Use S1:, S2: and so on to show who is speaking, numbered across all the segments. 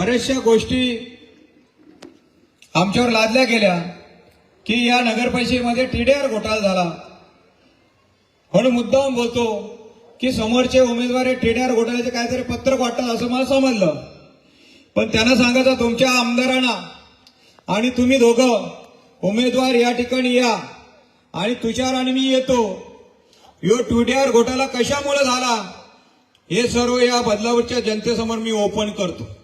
S1: बऱ्याचशा गोष्टी आमच्यावर लादल्या गेल्या की या नगरपरिषदेमध्ये टीडीआर घोटाळा झाला. म्हणून मुद्दाम बोलतो की समोरचे उमेदवार हे टीडीआर घोटाळ्याचे काहीतरी पत्रक वाटतात असं मला समजलं. पण त्यांना सांगायचं तुमच्या आमदारांना आणि तुम्ही दोघं उमेदवार या ठिकाणी या आणि तुषार आणि मी येतो. यो टीडीआर घोटाळा कशामुळे झाला? हे सर्व या बदलावरच्या जनतेसमोर मी ओपन करतो.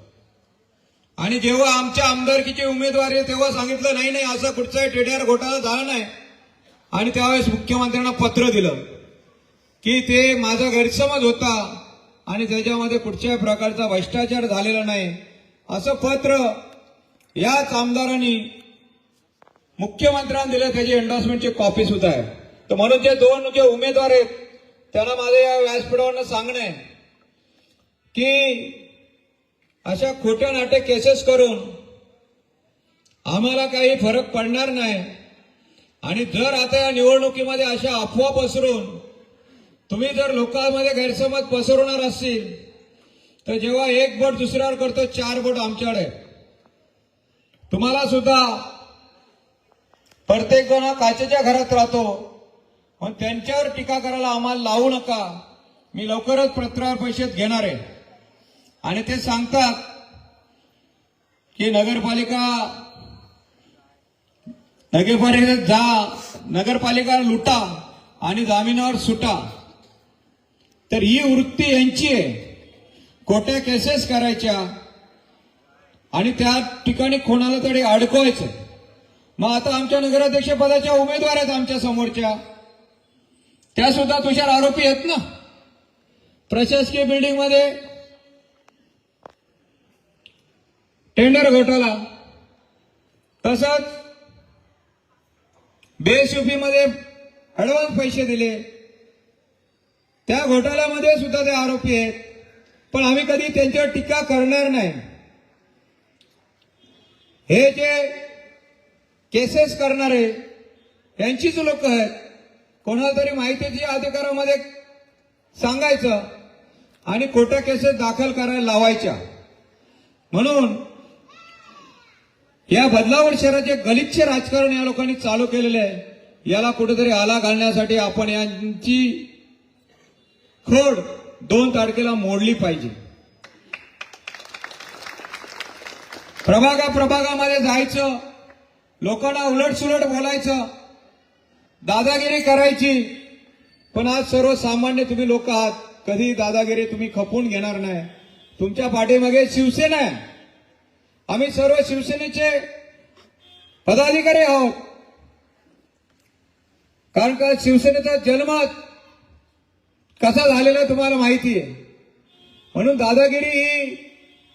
S1: आणि जेव्हा आमच्या आमदारकीचे उमेदवार आहे तेव्हा सांगितलं नाही नाही असं कुठचाही टीडीआर घोटाळा झाला नाही. आणि त्यावेळेस मुख्यमंत्र्यांना पत्र दिलं की ते माझा गैरसमज होता आणि त्याच्यामध्ये कुठच्याही प्रकारचा भ्रष्टाचार झालेला नाही. असं पत्र याच आमदारांनी मुख्यमंत्र्यांना दिलं त्याची एन्डॉर्समेंटची कॉपी सुद्धा आहे. तर म्हणून जे दोन जे उमेदवार आहेत त्यांना माझं या व्यासपीठावरनं सांगणं आहे की अशा खोट्या नाट्य केसेस करून आम्हाला काही फरक पडणार नाही. आणि जर आता या निवडणुकीमध्ये अशा अफवा पसरून तुम्ही जर लोकांमध्ये गैरसमज पसरवणार असतील तर जेव्हा एक बोट दुसऱ्यावर करतो चार बोट आमच्याकडे. तुम्हाला सुद्धा प्रत्येक जण काचेच्या घरात राहतो. पण त्यांच्यावर टीका करायला आम्हाला लावू नका. मी लवकरच पत्रावर परिषद घेणार आहे. आणि ते सांगतात की नगरपालिका नगरपालिकेत जा नगरपालिका लुटा आणि जामिनावर सुटा. तर ही वृत्ती यांची आहे. खोट्या केसेस करायच्या आणि त्या ठिकाणी कोणाला तरी अडकवायचं मग आता आमच्या नगराध्यक्ष पदाच्या उमेदवार आहेत आमच्या समोरच्या. त्या सुद्धा तुषार आरोपी आहेत ना? प्रशासकीय बिल्डिंगमध्ये मध्ये टेंडर घोटाळा तसंच बेसुफी मध्ये ऍडव्हान्स पैसे दिले. त्या घोटाळ्यामध्ये सुद्धा ते आरोपी आहेत. पण आम्ही कधी त्यांच्यावर टीका करणार नाही. हे जे केसेस करणारे यांचीच लोक आहेत. कोणाला तरी माहितीच्या अधिकारामध्ये सांगायचं आणि खोट्या केसेस दाखल करायला लावायच्या. म्हणून या बदलावर शहराचे गलिच्छ राजकारण या लोकांनी चालू केलेले आहे. याला कुठेतरी आला घालण्यासाठी आपण यांची खोड दोन तारखेला मोडली पाहिजे. प्रभागा प्रभागामध्ये जायचं लोकांना उलटसुलट बोलायचं दादागिरी करायची. पण आज सर्वसामान्य तुम्ही लोक आहात कधी दादागिरी तुम्ही खपून घेणार नाही. तुमच्या पाठीमागे शिवसेना आहे. आम्ही सर्व शिवसेनेचे पदाधिकारी आहोत. कारण का शिवसेनेचा जन्मच कसा झालेला तुम्हाला माहिती आहे. म्हणून दादागिरी ही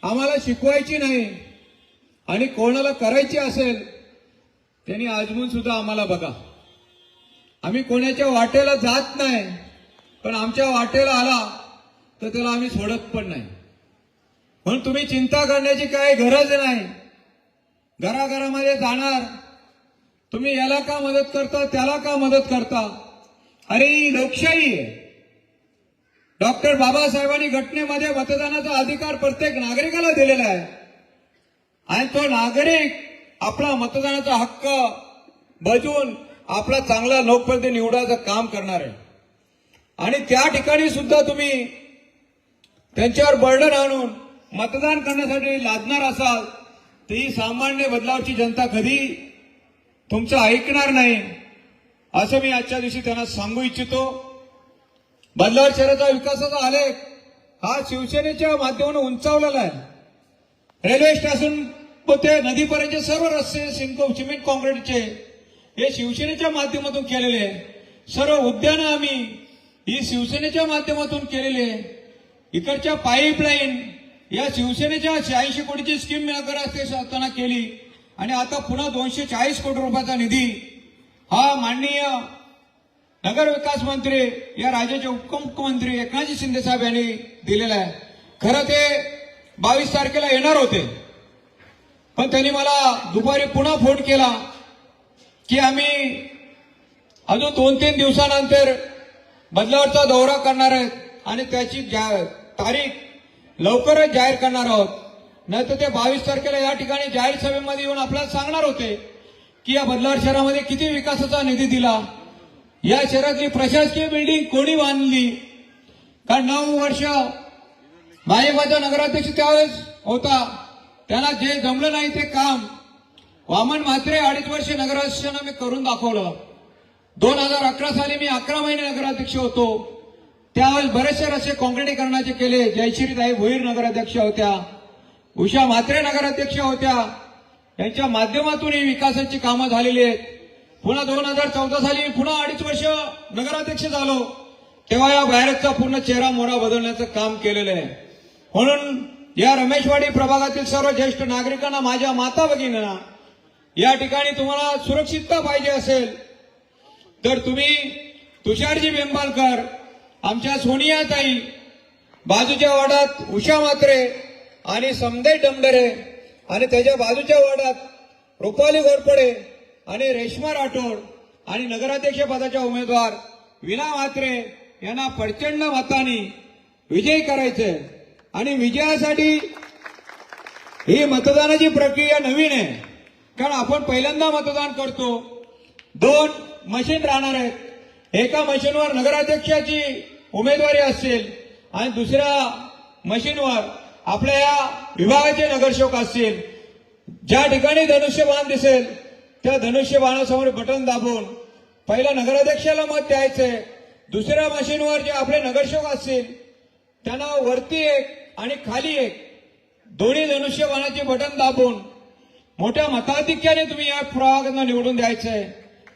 S1: आम्हाला शिकवायची नाही आणि कोणाला करायची असेल त्यांनी आजमून सुद्धा आम्हाला बघा. आम्ही कोणाच्या वाटेला जात नाही पण आमच्या वाटेला आला तर त्याला आम्ही सोडत पण नाही. म्हणून तुम्ही चिंता करण्याची काही गरज नाही. घराघरामध्ये जाणार. तुम्ही याला का मदत करता त्याला का मदत करता? अरे ही लोकशाही आहे. डॉक्टर बाबासाहेबांनी घटनेमध्ये मतदानाचा अधिकार प्रत्येक नागरिकाला दिलेला आहे. आणि तो नागरिक आपला मतदानाचा हक्क बजून आपला चांगला लोकप्रतिनिधी निवडायचं काम करणार आहे. आणि त्या ठिकाणी सुद्धा तुम्ही त्यांच्यावर बर्डन आणून मतदान करण्यासाठी लादणार असाल तर ही सामान्य बदलावची जनता कधी तुमचं ऐकणार नाही असं मी आजच्या दिवशी त्यांना सांगू इच्छितो. बदलाव शहराचा विकासाचा आलेख हा शिवसेनेच्या माध्यमानं उंचावलेला आहे. रेल्वे स्टेशन ते नदीपर्यंतचे सर्व रस्ते सिंको सिमेंट कॉन्क्रीटचे हे शिवसेनेच्या माध्यमातून केलेले आहे. सर्व उद्यानं आम्ही ही शिवसेनेच्या माध्यमातून केलेली आहे. इकडच्या पाईपलाईन या शिवसेनेच्या शहाऐंशी कोटीची स्कीम नगराध्यक्ष असताना केली. आणि आता पुन्हा दोनशे चाळीस कोटी रुपयाचा निधी. हा माननीय नगरविकास मंत्री या राज्याचे उपमुख्यमंत्री एकनाथजी शिंदे साहेब यांनी दिलेला आहे. खरं ते बावीस तारखेला येणार होते. पण त्यांनी मला दुपारी पुन्हा फोन केला की आम्ही अजून दोन तीन दिवसानंतर बदलावरचा दौरा करणार आहेत. आणि त्याची तारीख लवकरच जाहीर करणार आहोत. नाही तर ते बावीस तारखेला या ठिकाणी जाहीर सभेमध्ये येऊन आपल्याला सांगणार होते की या बदलार शहरामध्ये किती विकासाचा निधी दिला. या शहरातली प्रशासकीय बिल्डिंग कोणी बांधली? कारण नऊ वर्ष भाजपाचा नगराध्यक्ष त्यावेळेस होता. त्यांना जे जमलं नाही ते काम वामन म्हात्रे अडीच वर्ष नगराध्यक्षांना मी करून दाखवलं. दोन हजार अकरा साली मी अकरा महिने नगराध्यक्ष होतो. त्यावेळेस बरेचसे रस्ते काँक्रिटीकरणाचे केले. जयश्रीताई भोईर नगराध्यक्ष होत्या. उषा म्हात्रे नगराध्यक्ष होत्या. यांच्या माध्यमातून ही विकासाची कामं झालेली आहेत. पुन्हा दोन हजार चौदा साली पुन्हा अडीच वर्ष नगराध्यक्ष झालो. तेव्हा या बाहेरचा पूर्ण चेहरा मोहरा बदलण्याचं काम केलेलं आहे. म्हणून या रमेशवाडी प्रभागातील सर्व ज्येष्ठ नागरिकांना माझ्या माता भगिनींना या ठिकाणी तुम्हाला सुरक्षितता पाहिजे असेल तर तुम्ही तुषारजी बेंबालकर आमच्या सोनियाताई बाजूच्या वार्डात उषा मात्रे आणि समदे डमडरे आणि त्याच्या बाजूच्या वार्डात रुपाली घोरपडे आणि रेश्मा राठोड आणि नगराध्यक्ष पदाच्या उमेदवार विना म्हात्रे यांना प्रचंड मताने विजयी करायचे. आणि विजयासाठी ही मतदानाची प्रक्रिया नवीन आहे. कारण आपण पहिल्यांदा मतदान करतो. दोन मशीन राहणार आहेत. एका मशीनवर नगराध्यक्षाची उमेदवारी असेल आणि दुसऱ्या मशीनवर आपल्या या विभागाचे नगरसेवक असतील ज्या ठिकाणी धनुष्यबाण दिसेल त्या धनुष्यबाणासमोर बटन दाबून पहिल्या नगराध्यक्षाला मत द्यायचंय दुसऱ्या मशीनवर जे आपले नगरसेवक असतील त्यांना वरती एक आणि खाली एक दोन्ही धनुष्यबाणाचे बटन दाबून मोठ्या मताधिक्याने तुम्ही या प्रभागांना निवडून द्यायचंय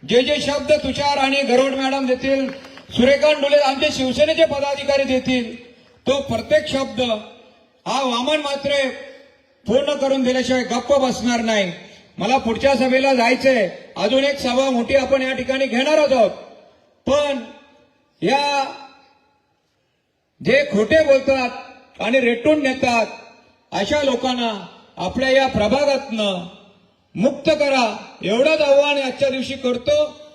S1: जे जे शब्द तुषार आणि गरोड मॅडम देतील सूर्यकांत डुले आमचे शिवसेनेचे पदाधिकारी देतील. तो प्रत्येक शब्द हा वामन मात्र पूर्ण करून दिल्याशिवाय गप्प बसणार नाही. मला पुढच्या सभेला जायचंय. अजून एक सभा मोठी आपण या ठिकाणी घेणार आहोत. पण या जे खोटे बोलतात आणि रेटून नेतात अशा लोकांना आपल्या या प्रभागातनं मुक्त करा. एवढंच आव्हान आजच्या दिवशी करतो.